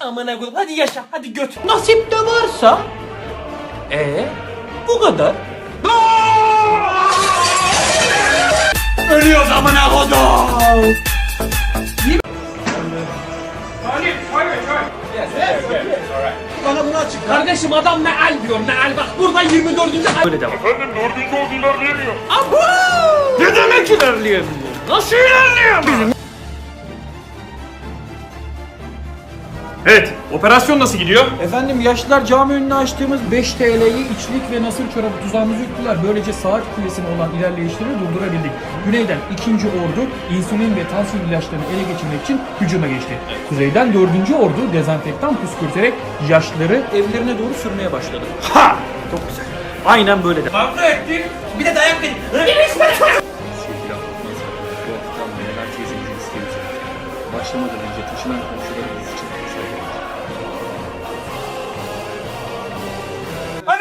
Amına koyayım hadi yaşa hadi göt. Nasip de varsa. Ee bu kadar. Ölüyoruz amına kodum. Kardeşim adam meal diyor meal bak burada 24. ay- Böyle devam. Efendim dördüncü oldu ilerleyemiyor. Abu! Ne demek ilerleyemiyor? Nasıl ilerleyemiyor? Evet, operasyon nasıl gidiyor? Efendim yaşlılar cami önüne açtığımız 5 TL'yi içlik ve nasır çorabı tuzağımızı yuttular. Böylece saat kulesine olan ilerleyişleri durdurabildik. Güneyden 2. ordu insülin ve tansiyon ilaçlarını ele geçirmek için hücuma geçti. Kuzeyden 4. ordu dezenfektan püskürterek yaşlıları evlerine doğru sürmeye başladı. Ha! Çok güzel. Aynen böyle de. Kavga ettik. Bir de dayak isteğimiz Başlamadan önce taşınan komşularımız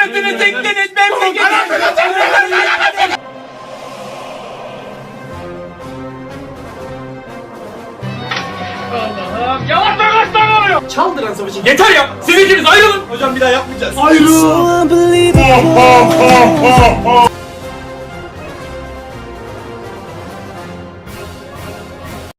Anasını tekleniz memleketi. Allah'ım yavaş yavaş oluyor. Çaldıran savaşı. Yeter ya. Siz ikiniz ayrılın. Hocam bir daha yapmayacağız. Ayrılın.